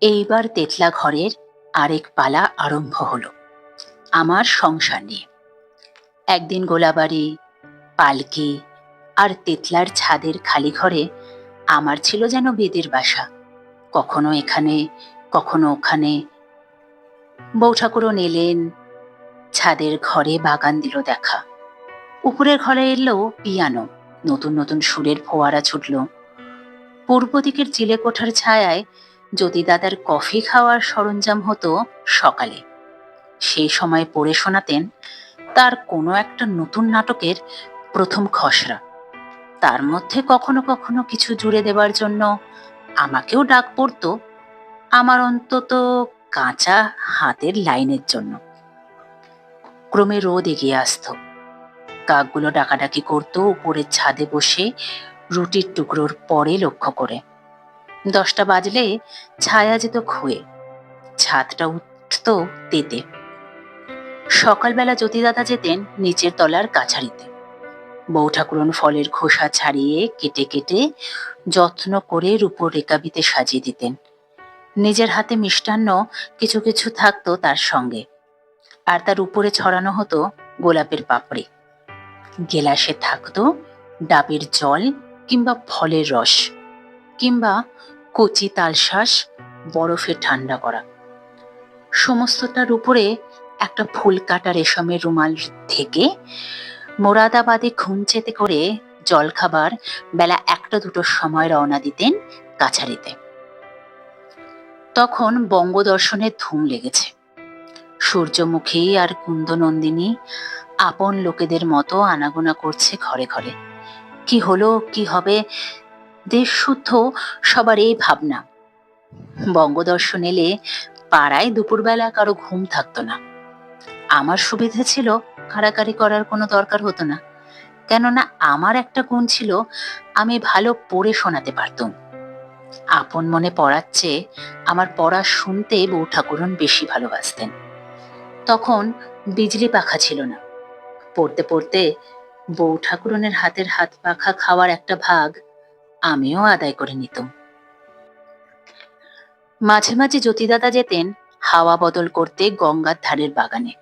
এইবার তেতলা ঘরের আরেক পালা আরম্ভ হলো। আমার সংসার নিয়ে। একদিন গোলাবাড়ি, পালকি আর তেতলার ছাদের খালি ঘরে আমার ছিল যেন বেদের বাসা। কখনো এখানে, কখনো ওখানে। বউ ঠাকুরও এলেন ছাদের ঘরে বাগান দিল দেখা। উপরের ঘরে এলো পিয়ানো, নতুন নতুন সুরের ফোয়ারা ছুটল। পূর্ব দিকের চিলে কোঠার ছায়ায় যদি দাদার কফি খাওয়ার সরঞ্জাম হতো সকালে। সেই সময় পড়ে শোনাতেন তার কোনো একটা নতুন নাটকের প্রথম খসড়া। তার মধ্যে কখনো কখনো কিছু জুড়ে দেবার জন্য আমাকেও ডাক পড়তো, আমার অন্তত কাঁচা হাতের লাইনের জন্য। ক্রমে রোদ এগিয়ে আসতো। কাকগুলো ডাকাডাকি করতো, উপরের ছাদে বসে রুটির টুকরোর পরে লক্ষ্য করে। দশটা বাজলে ছায়া যেত খুয়ে ছাদটা উঠত তেতে। সকালবেলা জ্যোতিদাদা যেতেন নিচের তলার কাছারিতে। বউ ঠাকুরন ফলের খোসা ছাড়িয়ে কেটে কেটে যত্ন করে রূপোর রেকাবিতে সাজিয়ে দিতেন। নিজের হাতে মিষ্টান্ন কিছু কিছু থাকতো তার সঙ্গে, আর তার উপরে ছড়ানো হতো গোলাপের পাপড়ি। গেলাসে থাকতো ডাবের জল কিংবা ফলের রস। কিংবা কচি তালশ্বাস বরফে ঠান্ডা করা। সমস্তটার উপরে একটা ফুল কাটা রেশমের রুমাল থেকে মোরাদাবাদে খুঞ্চেতে করে জলখাবার বেলা একটা দুটোর সময় রওনা দিতেন কাছারিতে। তখন বঙ্গদর্শনের ধুম লেগেছে। সূর্যমুখী আর কুন্দনন্দিনী আপন লোকেদের মতো আনাগোনা করছে ঘরে ঘরে। কি হলো, কি হবে দেশ শুদ্ধ সবার এই ভাবনা। বঙ্গদর্শন এলে পাড়ায় দুপুরবেলা কারও ঘুম থাকতো না। আমার সুবিধা ছিল কাড়াকাড়ি করার কোনো দরকার হতো না। কেননা আমার একটা গুণ ছিল, আমি ভালো পড়ে শোনাতে পারতুম। আপন মনে পড়াচ্ছে, আমার পড়া শুনতে বউ ঠাকুরন বেশি ভালোবাসতেন। তখন বিজলি পাখা ছিল না। পড়তে পড়তে বউ ঠাকুরনের হাতের হাত পাখা খাওয়ার একটা ভাগ আমিও আদায় করে নিতাম। মাঝে মাঝে জ্যোতিদাদা যেতেন হাওয়া বদল করতে গঙ্গার ধারের বাগানে।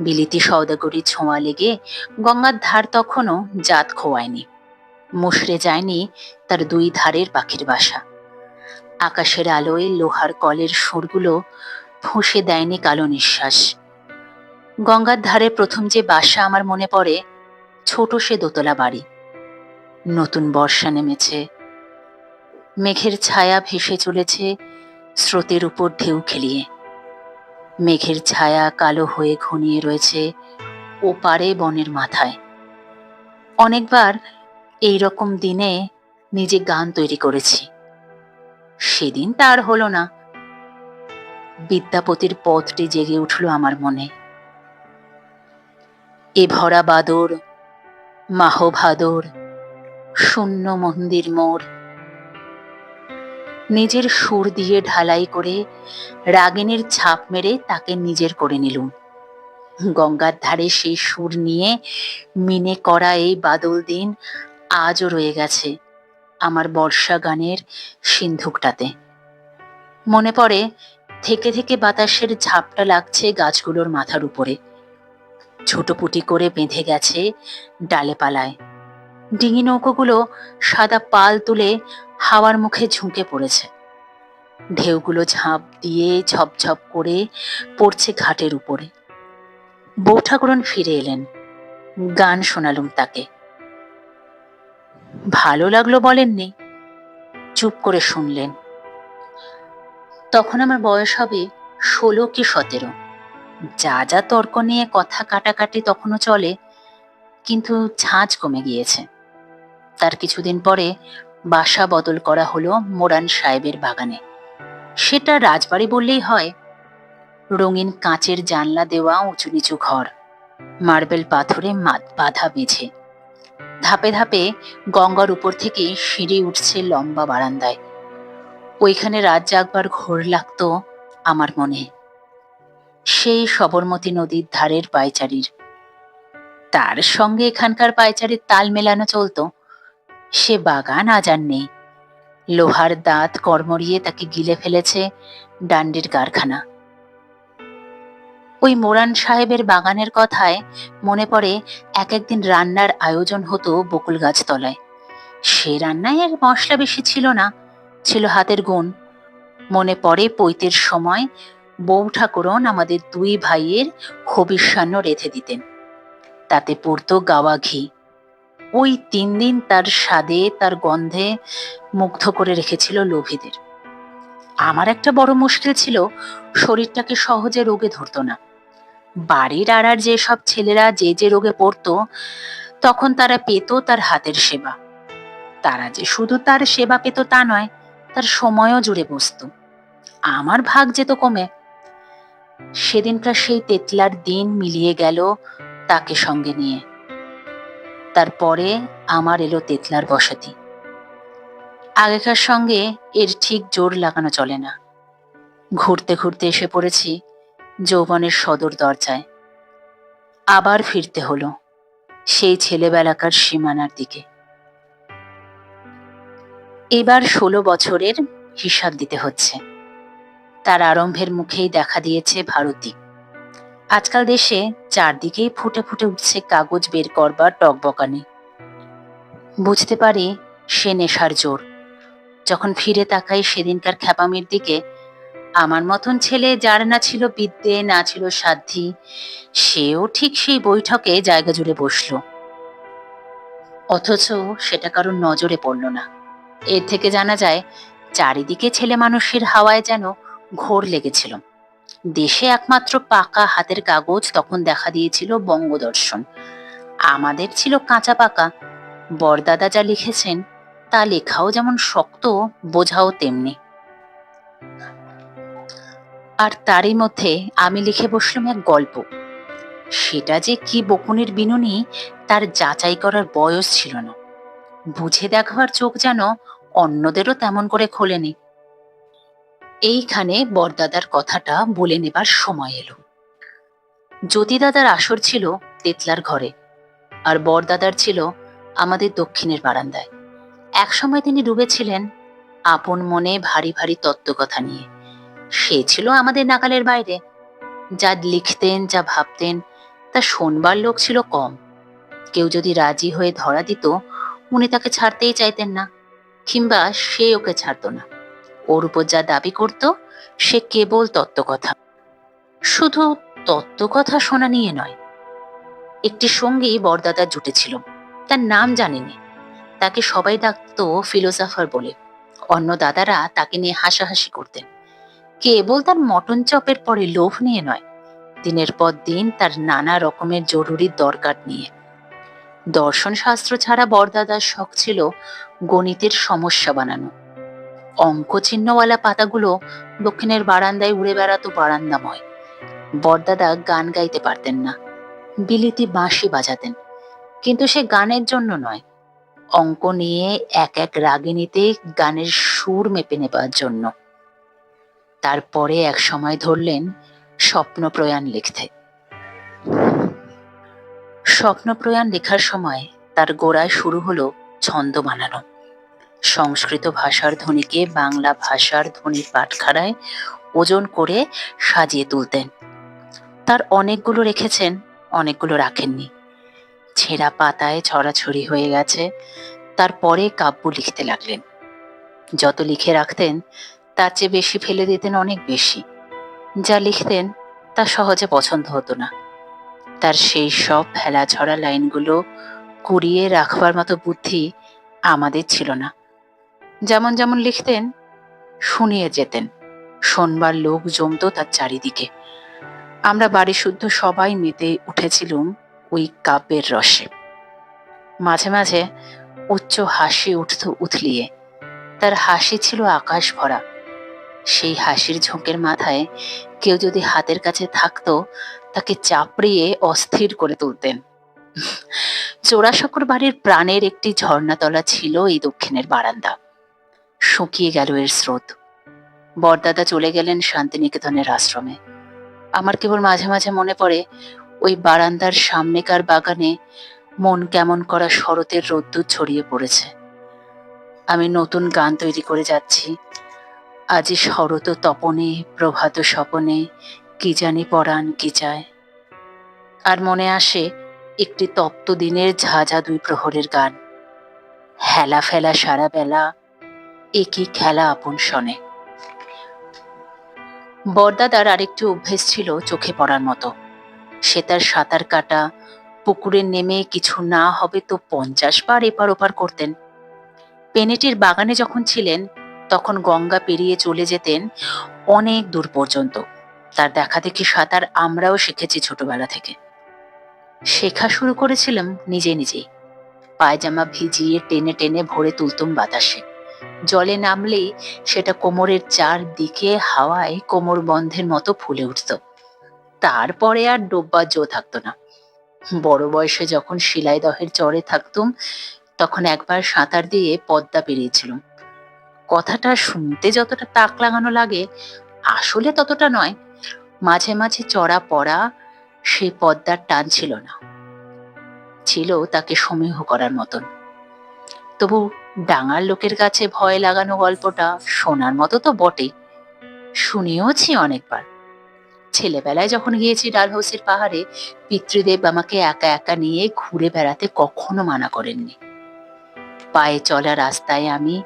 বিলিতি সওদাগরি ছোঁয়া লেগে গঙ্গার ধার তখনও জাত খোয়ায়নি। মুশড়ে যায়নি তার দুই ধারের পাখির বাসা। আকাশের আলোয় লোহার কলের সুরগুলো ফুঁসে দেয়নি কালো নিঃশ্বাস। গঙ্গার ধারে প্রথম যে বাসা আমার মনে পড়ে, ছোট সে দোতলা বাড়ি। নতুন বর্ষা নেমেছে। মেঘের ছায়া ভেসে চলেছে স্রোতের উপর ঢেউ খেলিয়ে। মেঘের ছায়া কালো হয়ে ঘনিয়ে রয়েছে ওপারে বনের মাথায়। অনেকবার এই রকম দিনে নিজে গান তৈরি করেছি। সেদিন তার হলো না। বিদ্যাপতির পথটি জেগে উঠল আমার মনে। এ ভরা বাদর মাহভাদর শূন্য মন্দির মোড়। নিজের সুর দিয়ে ঢালাই করে রাগিনীর ছাপ মেরে তাকে নিজের করে নিলুম। গঙ্গার ধারে সেই সুর নিয়ে মিনে করা এই বাদল দিন আজও রয়ে গেছে আমার বর্ষা গানের সিন্ধুকটাতে। মনে পড়ে থেকে থেকে বাতাসের ঝাপটা লাগছে গাছগুলোর মাথার উপরে। ছোট পুটি করে বেঁধে গেছে ডালে পালায়। ডিঙি নৌকোগুলো সাদা পাল তুলে হাওয়ার মুখে ঝুঁকে পড়েছে। ঢেউগুলো ঝাঁপ দিয়ে ঝপঝপ করে পড়ছে ঘাটের উপরে। বউ ঠাকুরন ফিরে এলেন। গান শোনালুম তাকে। ভালো লাগল বলেননি। চুপ করে শুনলেন। তখন আমার বয়স হবে ষোলো কি সতেরো। যা যা তর্ক নিয়ে কথা কাটাকাটি তখনও চলে, কিন্তু ঝাঁঝ কমে গিয়েছে। তার কিছুদিন পরে বাসা বদল করা হলো মোরান সাহেবের বাগানে। সেটা রাজবাড়ি বললেই হয়। রঙিন কাঁচের জানলা দেওয়া উঁচু নিচু ঘর, মার্বেল পাথরে বাধা বেঁধে। ধাপে ধাপে গঙ্গার উপর থেকে সিঁড়ি উঠছে লম্বা বারান্দায়। ওইখানে রাত জাগবার ঘোর লাগতো আমার মনে। সেই সবরমতী নদীর ধারের পায়চারির। তার সঙ্গে এখানকার পায়চারির তাল মেলানো চলতো। সে বাগান আজ আর নেই। লোহার দাঁত কর্মরিয়ে তাকে গিলে ফেলেছে ডান্ডির কারখানা। ওই মোরান সাহেবের বাগানের কথায় মনে পড়ে এক একদিন রান্নার আয়োজন হতো বকুল গাছতলায় সে রান্নায় আর মশলা বেশি ছিল না, ছিল হাতের গুণ। মনে পড়ে পৈতের সময় বউ ঠাকুরন আমাদের দুই ভাইয়ের হবিষ্যান্ন রেঁধে দিতেন। তাতে পড়তো গাওয়া ঘি। ওই তিন দিন তার স্বাদে, তার গন্ধে মুগ্ধ করে রেখেছিল লোভীদের। আমার একটা বড় মুশকিল ছিল, শরীরটাকে সহজে রোগে ধরতো না। বাড়ির আড়ার যেসব ছেলেরা যে যে রোগে পড়তো, তখন তারা পেত তার হাতের সেবা। তারা যে শুধু তার সেবা পেত তা নয়, তার সময়ও জুড়ে বসত। আমার ভাগ যেত কমে। সেদিনকার সেই তেতলার দিন মিলিয়ে গেল তাকে সঙ্গে নিয়ে। তারপরে আমার এলো তেতলার বসতি। আগেকার সঙ্গে এর ঠিক জোর লাগানো চলে না। ঘুরতে ঘুরতে এসে পড়েছি যৌবনের সদর দরজায়। আবার ফিরতে হলো সেই ছেলেবেলাকার সীমানার দিকে। এবার ষোলো বছরের হিসাব দিতে হচ্ছে। তার আরম্ভের মুখেই দেখা দিয়েছে ভারতী আজকাল দেশে চারদিকেই ফুটে ফুটে উঠছে কাগজ বের করবার টকবকানি। বুঝতে পারি সে নেশার জোর। যখন ফিরে তাকাই সেদিনকার খ্যাপামির দিকে, আমার মতন ছেলে যার না ছিল বিদ্যে, না ছিল সাধ্যি, সেও ঠিক সেই বৈঠকে জায়গা জুড়ে বসল। অথচ সেটা কারোর নজরে পড়ল না। এর থেকে জানা যায়, চারিদিকে ছেলে মানুষের হাওয়ায় যেন ঘোর লেগেছিল। দেশে একমাত্র পাকা হাতের কাগজ তখন দেখা দিয়েছিল বঙ্গদর্শন। আমাদের ছিল কাঁচা পাকা। বরদাদা যা লিখেছেন, তা লেখাও যেমন শক্ত, বোঝাও তেমনি। আর তারই মধ্যে আমি লিখে বসলাম এক গল্প। সেটা যে কি বকুনের বিনুনি, তার যাচাই করার বয়স ছিল না। বুঝে দেখবার চোখ যেন অন্যদেরও তেমন করে খোলেনি। এইখানে বরদাদার কথাটা বলে নেবার সময় এলো। জ্যোতিদাদার আসর ছিল তেতলার ঘরে, আর বরদাদার ছিল আমাদের দক্ষিণের বারান্দায়। একসময় তিনি ডুবেছিলেন আপন মনে ভারী ভারী তত্ত্বকথা নিয়ে। সে ছিল আমাদের নাগালের বাইরে। যা লিখতেন, যা ভাবতেন, তা শোনবার লোক ছিল কম। কেউ যদি রাজি হয়ে ধরা দিত, উনি তাকে ছাড়তেই চাইতেন না, কিংবা সে ওকে ছাড়তো না। ওর উপর যা দাবি করত, সে কেবল তত্ত্বকথা। শুধু তত্ত্বকথা শোনা নিয়ে নয়, একটি সঙ্গী বরদাদা জুটেছিল। তার নাম জানিনি। তাকে সবাই ডাকতো ফিলোসফার বলে। অন্য দাদারা তাকে নিয়ে হাসাহাসি করতেন। কেবল তার মটন চপের পরে লোভ নিয়ে নয়। দিনের পর দিন তার নানা রকমের জরুরি দরকার নিয়ে। দর্শন শাস্ত্র ছাড়া বরদাদার শখ ছিল গণিতের সমস্যা বানানো। অঙ্ক চিহ্নওয়ালা পাতাগুলো দক্ষিণের বারান্দায় উড়ে বেড়াতো বারান্দাময়। বরদাদা গান গাইতে পারতেন না। বিলিতি বাঁশি বাজাতেন। কিন্তু সে গানের জন্য নয়। অঙ্ক নিয়ে এক এক রাগিনীতে গানের সুর মেপে নেবার জন্য। তারপরে এক সময় ধরলেন স্বপ্নপ্রয়াণ লিখতে। স্বপ্নপ্রয়াণ লেখার সময় তার গোড়ায় শুরু হলো ছন্দ বানানো। সংস্কৃত ভাষার ধ্বনিকে বাংলা ভাষার ধ্বনির পাটখারায় ওজন করে সাজিয়ে তুলতেন। তার অনেকগুলো রেখেছেন, অনেকগুলো রাখেননি। ছেঁড়া পাতায় ছড়াছড়ি হয়ে গেছে তারপরে কাব্য লিখতে লাগলেন। যত লিখে রাখতেন, তার চেয়ে বেশি ফেলে দিতেন অনেক বেশি। যা লিখতেন, তা সহজে পছন্দ হতো না। তার সেই সব ফেলা ছড়া লাইনগুলো কুড়িয়ে রাখবার মতো বুদ্ধি আমাদের ছিল না। যেমন যেমন লিখতেন, শুনিয়ে যেতেন। শোনবার লোক জমতো তার চারিদিকে। আমরা বাড়ি শুদ্ধ সবাই মেতে উঠেছিলুম ওই কাব্যের রসে। মাঝে মাঝে উচ্চ হাসি উঠত উথলিয়ে। তার হাসি ছিল আকাশ ভরা। সেই হাসির ঝোঁকের মাথায় কেউ যদি হাতের কাছে থাকতো, তাকে চাপড়িয়ে অস্থির করে তুলতেন। চোরাশকর বাড়ির প্রাণের একটি ঝর্ণাতলা ছিল এই দক্ষিণের বারান্দা। শুকিয়ে গেল এর স্রোত। বরদাদা চলে গেলেন শান্তিনিকেতনের আশ্রমে। আমার কেবল মাঝে মাঝে মনে পড়ে, ওই বারান্দার সামনেকার বাগানে মন কেমন করা শরতের রোদ্দুর ছড়িয়ে পড়েছে। আমি নতুন গান তৈরি করে যাচ্ছি। আজি শরত তপনে, প্রভাত স্বপনে, কি জানি পরাণ কি চায়। আর মনে আসে একটি তপ্ত দিনের ঝাঝা দুই প্রহরের গান। হেলা ফেলা সারা বেলা একই খেলা আপন শনে। বরদাদার আরেকটি অভ্যেস ছিল চোখে পড়ার মতো। সে তার সাঁতার কাটা, পুকুরে নেমে কিছু না হবে তো পঞ্চাশ বার এপার ওপার করতেন। পেনেটির বাগানে যখন ছিলেন, তখন গঙ্গা পেরিয়ে চলে যেতেন অনেক দূর পর্যন্ত। তার দেখা দেখি সাঁতার আমরাও শিখেছি ছোটবেলা থেকে। শেখা শুরু করেছিলাম নিজে নিজেই। পায়জামা ভিজিয়ে টেনে টেনে ভরে তুলতুম বাতাসে। জলে নামলেই সেটা কোমরের চার দিকে হাওয়ায় কোমর বন্ধের মতো ফুলে উঠত। তারপরে আর ডোববার জো থাকতো না। বড় বয়সে যখন শিলাইদহের চরে থাকতুম, তখন একবার সাঁতার দিয়ে পদ্মা পেরিয়েছিলাম। কথাটা শুনতে যতটা তাক লাগানো লাগে, আসলে ততটা নয়। মাঝে মাঝে চড়া পড়া সেই পদ্মার টান ছিল না। ছিল তাকে সমীহ করার মতন। তবু ডাঙার লোকের কাছে ভয় লাগানো গল্পটা শোনার মতো তো বটেই। শুনিয়েওছি অনেকবার। ছেলেবেলায় যখন গিয়েছি ডালহৌসির পাহাড়ে, পিতৃদেব আমাকে একা একা নিয়ে ঘুরে বেড়াতে কখনো মানা করেননি। পায়ে চলা রাস্তায় আমি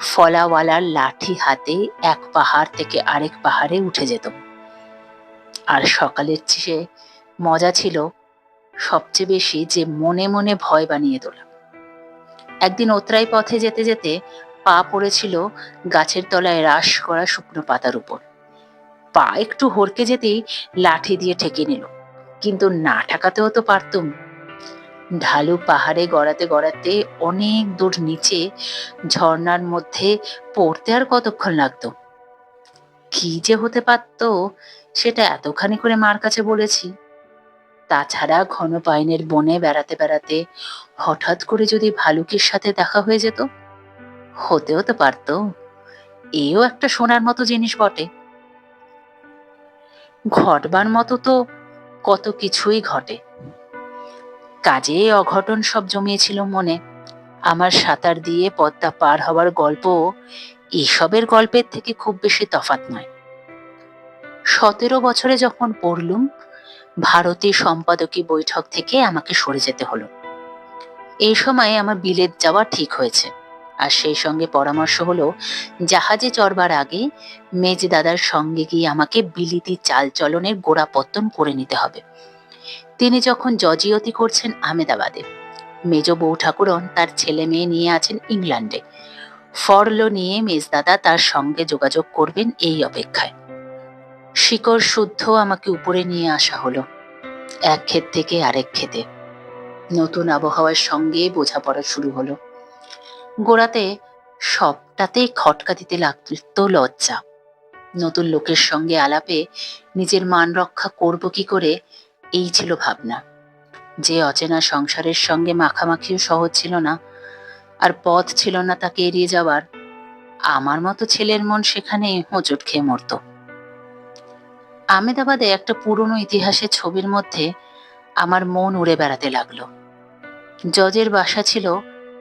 ফলাওয়ালার লাঠি হাতে এক পাহাড় থেকে আরেক পাহাড়ে উঠে যেতাম। আর সকালের চেয়ে মজা ছিল সবচেয়ে বেশি যে মনে মনে ভয় বানিয়ে তোলা। একদিন ওতরাই পথে যেতে যেতে পা পড়েছিল গাছের তলায় রাস করা শুকনো পাতার উপর। পা একটু হরকে যেতেই লাঠি দিয়ে ঠেকে নিল, কিন্তু না ঠেকাতেও তো পারতুম। ঢালু পাহাড়ে গড়াতে গড়াতে অনেক দূর নিচে ঝর্ণার মধ্যে পড়তে আর কতক্ষণ লাগতো? কি যে হতে পারত, সেটা এতখানি করে মার কাছে বলেছি। তাছাড়া ঘন পাইনের বনে বেড়াতে বেড়াতে হঠাৎ করে যদি ভালুকের সাথে দেখা হয়ে যেত? হতেও তো পারত। এও একটা শোনার মতো জিনিস বটে। ঘটবার মতো তো কত কিছুই ঘটে। কাজে অঘটন সব জমিয়েছিল মনে। আমার সাঁতার দিয়ে পদ্মা পার হওয়ার গল্প এসবের গল্পের থেকে খুব বেশি তফাত নয়। সতেরো বছরে যখন পড়লুম ভারতী সম্পাদকী বৈঠক থেকে আমাকে সরে যেতে হলো। এই সময় আমার বিলেত যাওয়া ঠিক হয়েছে। আর সেই সঙ্গে পরামর্শ হলো, জাহাজে চড়বার আগে মেজ দাদার সঙ্গে গিয়ে আমাকে বিলিতি চাল চলনের গোড়াপত্তন করে নিতে হবে। তিনি যখন জজিয়তি করছেন আহমেদাবাদে, মেজ বউ ঠাকুরন তার ছেলে মেয়ে নিয়ে আছেন ইংল্যান্ডে। ফরলো নিয়ে মেজদাদা তার সঙ্গে যোগাযোগ করবেন এই অপেক্ষায়। শিকড় শুদ্ধ আমাকে উপরে নিয়ে আসা হলো, এক ক্ষেত থেকে আরেক ক্ষেতে। নতুন আবহাওয়ার সঙ্গে বোঝাপড়া শুরু হলো। গোড়াতে সবটাতেই খটকা দিতে লাগতো লজ্জা। নতুন লোকের সঙ্গে আলাপে নিজের মান রক্ষা করব কি করে, এই ছিল ভাবনা। যে অচেনা সংসারের সঙ্গে মাখামাখিও সহজ ছিল না, আর পথ ছিল না তাকে এড়িয়ে যাওয়ার। আমার মতো ছেলের মন সেখানে হোঁচট খেয়ে মরত। আমেদাবাদে একটা পুরনো ইতিহাসের ছবির মধ্যে আমার মন উড়ে বেড়াতে লাগল। জজের বাসা ছিল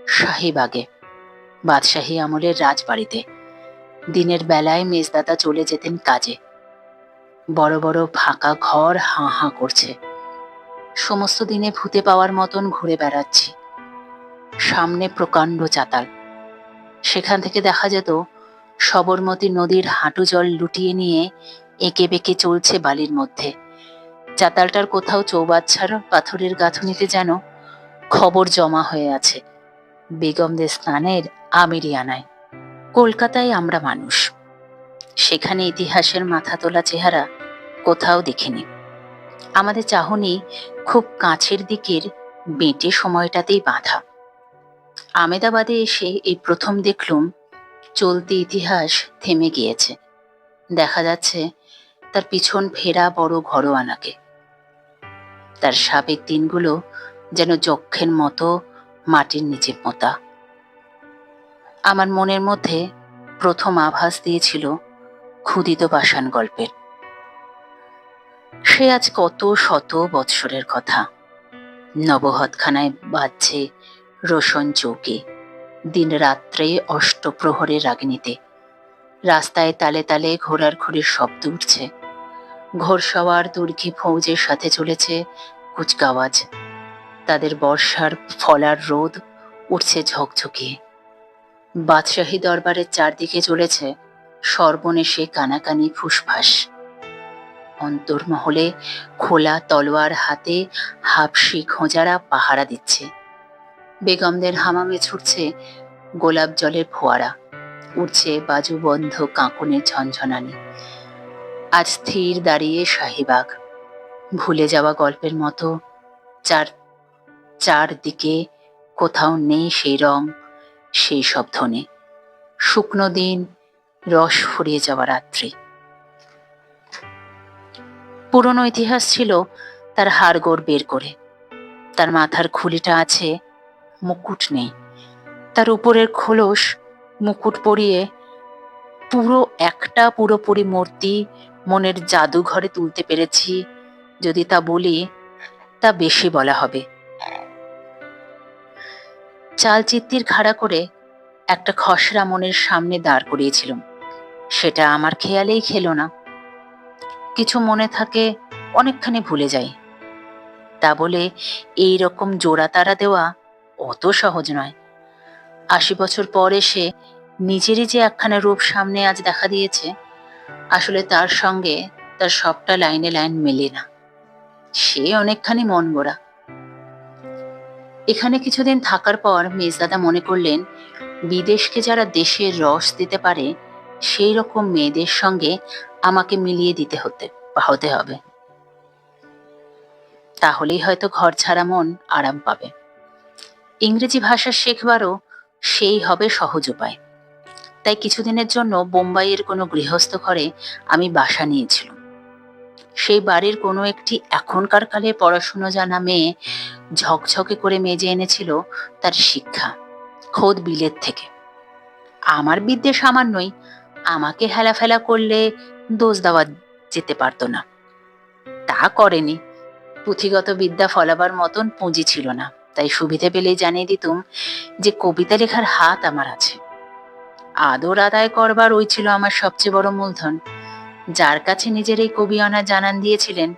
শাহিবাগে, বাদশাহী আমলের রাজবাড়িতে। দিনের বেলায় মেজদাদা চলে যেতেন কাজে। বড় বড় ফাঁকা ঘর হাঁ হাঁ করছে। সমস্ত দিনে ভূতে পাওয়ার মতন ঘুরে বেড়াচ্ছি। সামনে প্রকাণ্ড চাতাল। সেখান থেকে দেখা যেত সবরমতী নদীর হাঁটু জল লুটিয়ে নিয়ে এঁকে বেঁকে চলছে বালির মধ্যে। চাতালটার কোথাও চৌবাচ্চার পাথরের গাঁথুনিতে যেন খবর জমা হয়ে আছে। বেগমদের স্নানের আমিরিয়ানায়। কলকাতায় আমরা মানুষ। সেখানে ইতিহাসের মাথা তোলা চেহারা কোথাও দেখিনি। আমাদের চাহনি খুব কাছের দিকের বেঁটে সময়টাতেই বাঁধা। আমেদাবাদে এসে এই প্রথম দেখলুম, চলতি ইতিহাস থেমে গিয়েছে। দেখা যাচ্ছে তার পিছন ফেরা বড় ঘরোয়ানাকে। তার সাবেক দিনগুলো যেন যক্ষের মতো মাটির নিচে পোঁতা আমার মনের মধ্যে প্রথম আভাস দিয়েছিল ক্ষুদিত পাষাণ গল্পের। সে আজ কত শত বৎসরের কথা। নবহৎখানায় বাজছে রোশন চৌকে দিন রাত্রে অষ্টপ্রহরের রাগিনীতে। রাস্তায় তালে তালে ঘোড়ার ঘুড়ির শব্দ উঠছে। ঘোড়সওয়ার তুর্কি ফৌজের সাথে চলেছে কুচকাওয়াজ। তাদের বর্ষার ফলার রোদ উঠছে ঝকঝকিয়ে বাদশাহী দরবারের চারদিকে চলেছে সর্বনেশে কানাকানি ফুসফাস। অন্তর্মহলে খোলা তলোয়ার হাতে হাফসি খোঁজারা পাহারা দিচ্ছে। বেগমদের হামামে ছুটছে গোলাপ জলের ফোয়ারা। উঠছে বাজুবন্ধ কাঁকুনের ঝনঝনানি। আজ স্থির দাঁড়িয়ে শাহিবাগ। ভুলে যাওয়া গল্পের মতো, চার, চারদিকে কোথাও নেই সেই রং, সেই সব ধ্বনি শুকনো দিন, রস ফুরিয়ে যাওয়া রাত্রি। পুরনো ইতিহাস ছিল তার হাড়গোড় বের করে। তার মাথার খুলিটা আছে, মুকুট নেই। তার উপরের খোলস মুকুট পরিয়ে পুরো একটা পুরোপুরি মূর্তি মনের জাদুঘরে তুলতে পেরেছি। যদি তা বলি, তা বেশি বলা হবে। চালচিত্তির খাড়া করে একটা খসড়া মনের সামনে দাঁড় করিয়েছিলাম। সেটা আমার খেয়ালেই খেলো না। কিছু মনে থাকে, অনেকখানি ভুলে যাই। তা বলে এই রকম জোড়া তারা দেওয়া অত সহজ নয়। আশি বছর পর এসে নিজেরই যে একখানা রূপ সামনে আজ দেখা দিয়েছে আসলে তার সঙ্গে তার সবটা লাইনে লাইন মেলে না। সে অনেকখানি মন গোড়া। এখানে কিছুদিন থাকার পর মেজদাদা মনে করলেন, বিদেশকে যারা দেশের রস দিতে পারে সেই রকম মেয়েদের সঙ্গে আমাকে মিলিয়ে দিতে হতে হতে হবে। তাহলেই হয়তো ঘর ছাড়া মন আরাম পাবে। ইংরেজি ভাষা শেখবারও সেই হবে সহজ উপায়। তাই কিছুদিনের জন্য বোম্বাইয়ের কোনো গৃহস্থ ঘরে আমি বাসা নিয়েছিলাম। সেই বাড়ির কোনো একটি এখনকার কালে পড়াশুনো জানা মেয়ে ঝকঝকে করে মেজে এনেছিল তার শিক্ষা, খোদ বিলেত থেকে। আমার বিদ্যে সামান্যই আমাকে হেলাফেলা করলে দোষ দেওয়া যেতে পারতো না। তা করেনি। পুঁথিগত বিদ্যা ফলাবার মতন পুঁজি ছিল না। তাই সুবিধে পেলেই জানিয়ে দিতুম যে কবিতা লেখার হাত আমার আছে। আদর আদায় করবার ওই ছিল আমার সবচেয়ে বড় মূলধন। যার কাছে নিজের এই কবি আনা জানান দিয়েছিলেন,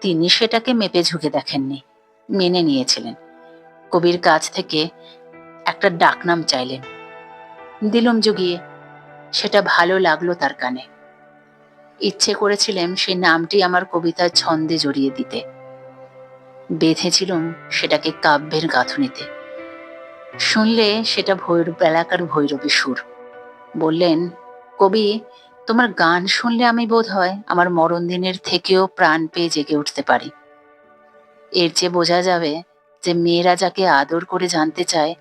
তিনি সেটাকে মেপে ঝুঁকে দেখেননি, মেনে নিয়েছিলেন। কবির কাছ থেকে একটা ডাকনাম চাইলেন। দিলুম জুগিয়ে, সেটা ভালো লাগল তার কানে। ইচ্ছে করেছিলেন সেই নামটি আমার কবিতার ছন্দে জড়িয়ে দিতে। বেঁধেছিলুম সেটাকে কাব্যের গাঁথনিতে। শুনলে সেটা ভৈরব বেলাকার ভৈরবী সুর। বললেন, কবি, তোমার গান শুনলে আমি বোধ হয় আমার মরণ দিনের থেকেও প্রাণ পেয়ে জেগে উঠতে পারি। এর চেয়ে বোঝা যাবে যে মেয়েরা যাকে আদর করে জানতে চায়,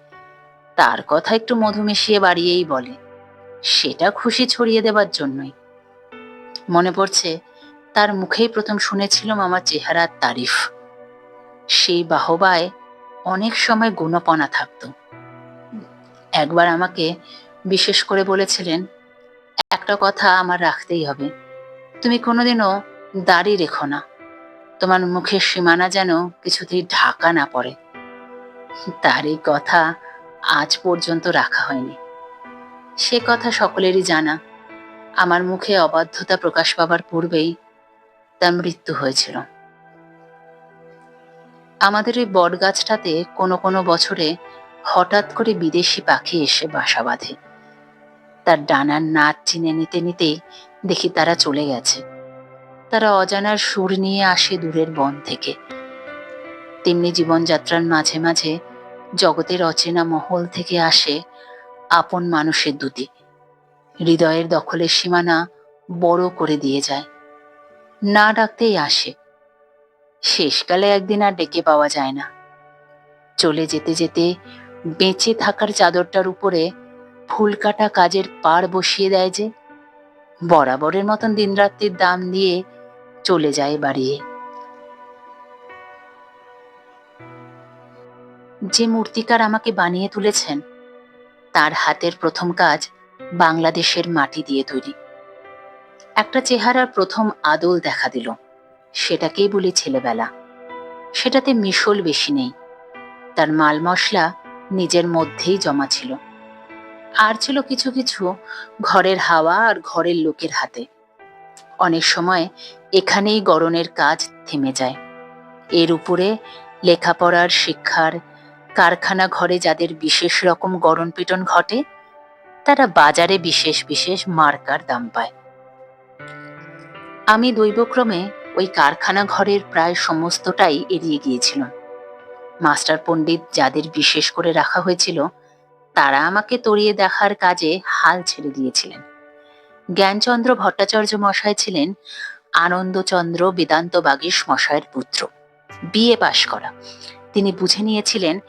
তার কথা একটু মধু মিশিয়ে বাড়িয়েই বলে। সেটা খুশি ছড়িয়ে দেবার জন্যই। মনে পড়ছে, তার মুখেই প্রথম শুনেছিলাম আমার চেহারার তারিফ। সেই বাহবায় অনেক সময় গুণপনা থাকতো। একবার আমাকে বিশেষ করে বলেছিলেন, একটা কথা আমার রাখতেই হবে। তুমি কোনোদিনও দাড়ি রেখো না। তোমার মুখের সীমানা যেন কিছুতেই ঢাকা না পড়ে। তার এই কথা আজ পর্যন্ত রাখা হয়নি। সে কথা সকলেরই জানা। আমার মুখে অবাধ্যতা প্রকাশ পাবার পূর্বেই তার মৃত্যু হয়েছিল। আমাদের ওই বট গাছটাতে কোনো কোনো বছরে হঠাৎ করে বিদেশি পাখি এসে বাসা বাঁধে। তার ডানার নাচ চিনে নিতে নিতে দেখি তারা চলে গেছে। তারা অজানার সুর নিয়ে আসে দূরের বন থেকে। তেমনি জীবনযাত্রার মাঝে মাঝে জগতের অচেনা মহল থেকে আসে আপন মানুষের দুটি। হৃদয়ের দখলের সীমানা বড় করে দিয়ে যায়। না ডাকতেই আসে। শেষকালে একদিন আর ডেকে পাওয়া যায় না। চলে যেতে যেতে বেঁচে থাকার চাদরটার উপরে ফুল কাটা কাজের পার বসিয়ে দেয় যে, বরাবরের মতন দিনরাত্রির দাম দিয়ে চলে যায় বাড়িয়ে যে মূর্তিকার আমাকে বানিয়ে তুলেছেন, তার হাতের প্রথম কাজ বাংলাদেশের মাটি দিয়ে তৈরি। একটা চেহারার প্রথম আদল দেখা দিল। সেটাকেই বলি ছেলেবেলা। সেটাতে মিশল বেশি নেই। তার মাল মশলা নিজের মধ্যেই জমা ছিল। আর ছিল কিছু কিছু ঘরের হাওয়া আর ঘরের লোকের হাতে। অনেক সময় এখানেই গরনের কাজ থেমে যায়। এর উপরে লেখাপড়ার, শিক্ষার, কারখানা ঘরে যাদের বিশেষ রকম গরণ পিটন ঘটে, তারা বাজারে বিশেষ বিশেষ মার্কার দাম পায়। আমি দৈবক্রমে ওই কারখানা ঘরের প্রায় সমস্তটাই এড়িয়ে গিয়েছিলাম। মাস্টার পণ্ডিত যাদের বিশেষ করে রাখা হয়েছিল তারা আমাকে তরিয়ে দেখার কাজে হাল ছেড়ে দিয়েছিলেন। জ্ঞানচন্দ্র ভট্টাচার্য মশাই ছিলেন আনন্দচন্দ্র বেদান্ত বাগীশ মশায়ের পুত্র। বিএ পাশ করা। তিনি বুঝে নিয়েছিলেন,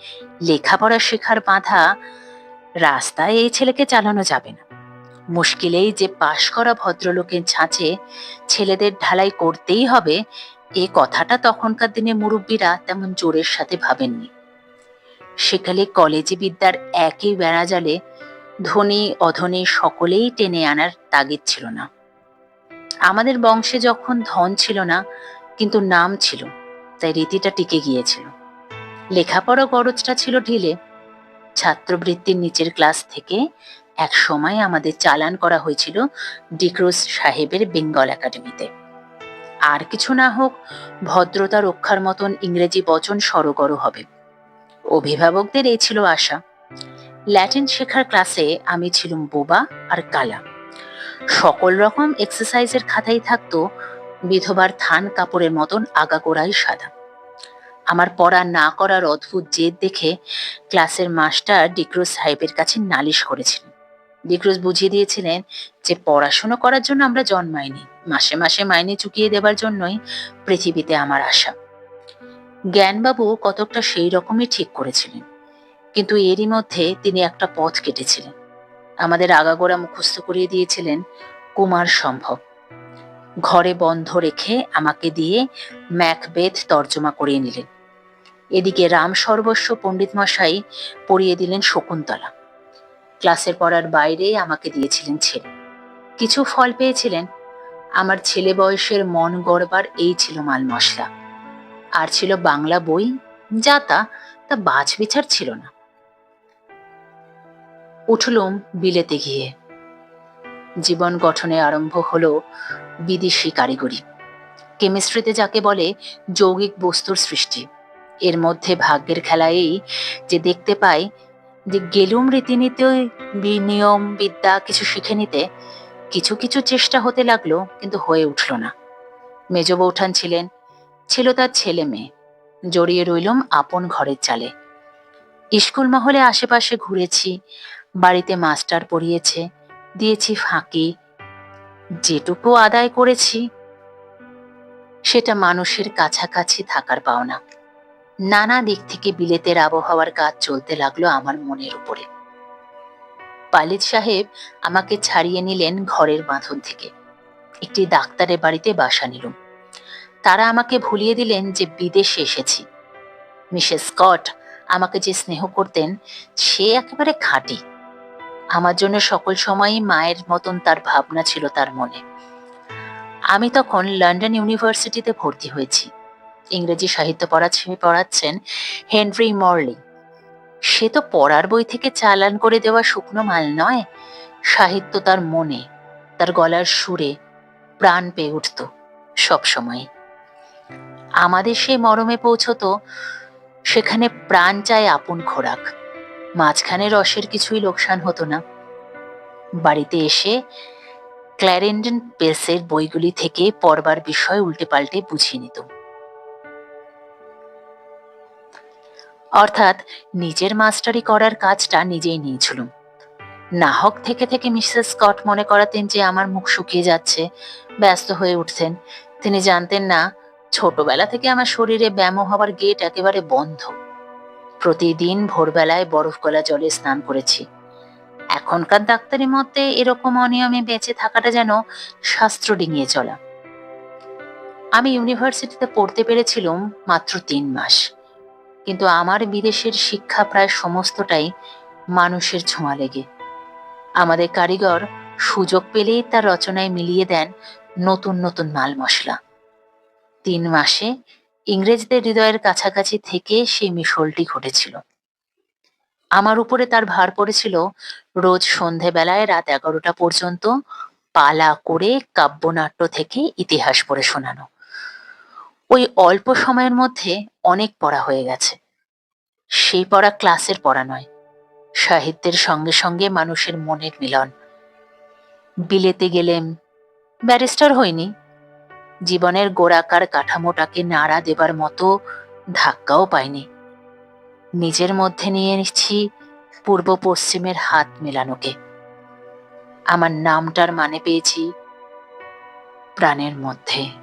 লেখাপড়া শেখার বাধা রাস্তায় এই ছেলেকে চালানো যাবে না। মুশকিলেই যে পাশ করা ভদ্রলোকের ছাঁচে ছেলেদের ঢালাই করতেই হবে, এ কথাটা তখনকার দিনে মুরব্বীরা তেমন জোরের সাথে ভাবেননি। সেকালে কলেজে বিদ্যার একই বেড়াজালে ধনী অধনী সকলেই টেনে আনার তাগিদ ছিল না। আমাদের বংশে যখন ধন ছিল না, কিন্তু নাম ছিল, তাই রীতিটা টিকে গিয়েছিল। লেখাপড়া গরজটা ছিল ঢিলে। ছাত্রবৃত্তির নিচের ক্লাস থেকে এক সময় আমাদের চালান করা হয়েছিল ডিক্রুজ সাহেবের বেঙ্গল একাডেমিতে। আর কিছু না হোক, ভদ্রতা রক্ষার মতন ইংরেজি বচন সরগর হবে। অভিভাবকদের এই ছিল আশা। ল্যাটিন শেখার ক্লাসে আমি ছিলুম বোবা আর কালা। সকল রকম এক্সারসাইজের খাতাই থাকতো বিধবার থান কাপড়ের মতন আগাগোড়াই সাদা। আমার পড়া না করার অদ্ভুত জেদ দেখে ক্লাসের মাস্টার ডিক্রুজ সাহেবের কাছে নালিশ করেছিলেন। ডিক্রুজ বুঝিয়ে দিয়েছিলেন যে পড়াশুনো করার জন্য আমরা জন্মাইনি। মাসে মাসে মাইনে চুকিয়ে দেবার জন্যই পৃথিবীতে আমার আশা। জ্ঞানবাবু কতকটা সেই রকমই ঠিক করেছিলেন। কিন্তু এরই মধ্যে তিনি একটা পথ কেটেছিলেন। আমাদের আগাগোড়া মুখস্থ করিয়ে দিয়েছিলেন, কুমার সম্ভব, ঘরে বন্ধ রেখে আমাকে দিয়ে ম্যাকবেথ তর্জমা করিয়ে নিলেন। এদিকে রাম সর্বস্ব পণ্ডিত মশাই পড়িয়ে দিলেন শকুন্তলা। ক্লাসের পড়ার বাইরে আমাকে দিয়েছিলেন ছেলে। কিছু ফল পেয়েছিলেন। আমার ছেলে বয়সের মন গড়বার এই ছিল মাল মশলা আর ছিল বাংলা বই, যা তা তা বাছ বিচার ছিল না। উঠলুম বিলেতে গিয়ে। জীবন গঠনে আরম্ভ হলো বিদেশি কারিগরি। কেমিস্ট্রিতে যাকে বলে যৌগিক বস্তুর সৃষ্টি। এর মধ্যে ভাগ্যের খেলায়ই যে দেখতে পাই যে গেলুম রীতিনীতি নিয়ম বিদ্যা কিছু শিখে নিতে কিছু কিছু চেষ্টা হতে লাগল, কিন্তু হয়ে উঠল না। মেজ বৌঠান ছিলেন ছিল তার ছেলে মেয়ে। জড়িয়ে রইলুম আপন ঘরের চালে। স্কুল মহলে আশেপাশে ঘুরেছি, বাড়িতে মাস্টার পড়িয়েছে, দিয়েছি ফাঁকি, যেটুকু আদায় করেছি, সেটা মানুষের কাছাকাছি থাকার পাওনা। নানা দিক থেকে বিলেতের আবহাওয়ার কাজ চলতে লাগল আমার মনের উপরে। পালিদ সাহেব আমাকে ছাড়িয়ে নিলেন ঘরের বাঁধন থেকে। একটি ডাক্তারের বাড়িতে বাসা নিলুম। তারা আমাকে ভুলিয়ে দিলেন যে বিদেশে এসেছি। মিসেস স্কট আমাকে যে স্নেহ করতেন, সে একেবারে খাঁটি। আমার জন্য সকল সময়ই মায়ের মতন তার ভাবনা ছিল তার মনে। আমি তখন লন্ডন ইউনিভার্সিটিতে ভর্তি হয়েছি। ইংরেজি সাহিত্য পড়াচ্ছে, পড়াচ্ছেন হেনরি মরলি। সে তো পড়ার বই থেকে চালান করে দেওয়া শুকনো মাল নয়। সাহিত্য তার মনে, তার গলার সুরে প্রাণ পেয়ে উঠত সবসময়। আমাদের সেই মরমে পৌঁছতো, সেখানে প্রাণ চায় আপন খোরাক। মাঝখানে রসের কিছুই লোকসান হতো না। বাড়িতে এসে ক্ল্যারেন্ডন পেসের বইগুলি থেকে পড়বার বিষয় উল্টে পাল্টে বুঝিয়ে নিত। অর্থাৎ নিজের মাস্টারি করার কাজটা নিজেই নিয়েছিলুম। নাহক থেকে থেকে মিসেস স্কট মনে করাতেন যে আমার মুখ শুকিয়ে যাচ্ছে, ব্যস্ত হয়ে উঠছেন। তিনি জানতেন না ছোটবেলা থেকে আমার শরীরে ব্যায়াম হওয়ার গেট একেবারে বন্ধ। প্রতিদিন ভোরবেলায় বরফ গলা জলে স্নান করেছি। এখনকার ডাক্তারি মতে এরকম অনিয়মে বেঁচে থাকাটা যেন শাস্ত্র ডিঙিয়ে চলা। আমি ইউনিভার্সিটিতে পড়তে পেরেছিলাম মাত্র তিন মাস। কিন্তু আমার বিদেশের শিক্ষা প্রায় সমস্তটাই মানুষের ছোঁয়া লেগে। আমাদের কারিগর সুযোগ পেলেই তার রচনায় মিলিয়ে দেন নতুন নতুন মাল মশলা তিন মাসে ইংরেজদের হৃদয়ের কাছাকাছি থেকে সেই মিশলটি ঘটেছিল। আমার উপরে তার ভার পড়েছিল। রোজ সন্ধেবেলায় রাত এগারোটা পর্যন্ত পালা করে কাব্যনাট্য থেকে ইতিহাস পড়ে শোনানো। ওই অল্প সময়ের মধ্যে অনেক পড়া হয়ে গেছে। সেই পড়া ক্লাসের পড়া নয়, সাহিত্যের সঙ্গে সঙ্গে মানুষের মনের মিলন। বিলেতে গেলেম, ব্যারিস্টার হইনি জীবনের গোড়াকার কাঠামোটাকে নাড়া দেবার মতো ধাক্কাও পাইনি। নিজের মধ্যে নিয়ে নিচ্ছি পূর্ব পশ্চিমের হাত মেলানোকে। আমার নামটার মানে পেয়েছি প্রাণের মধ্যে।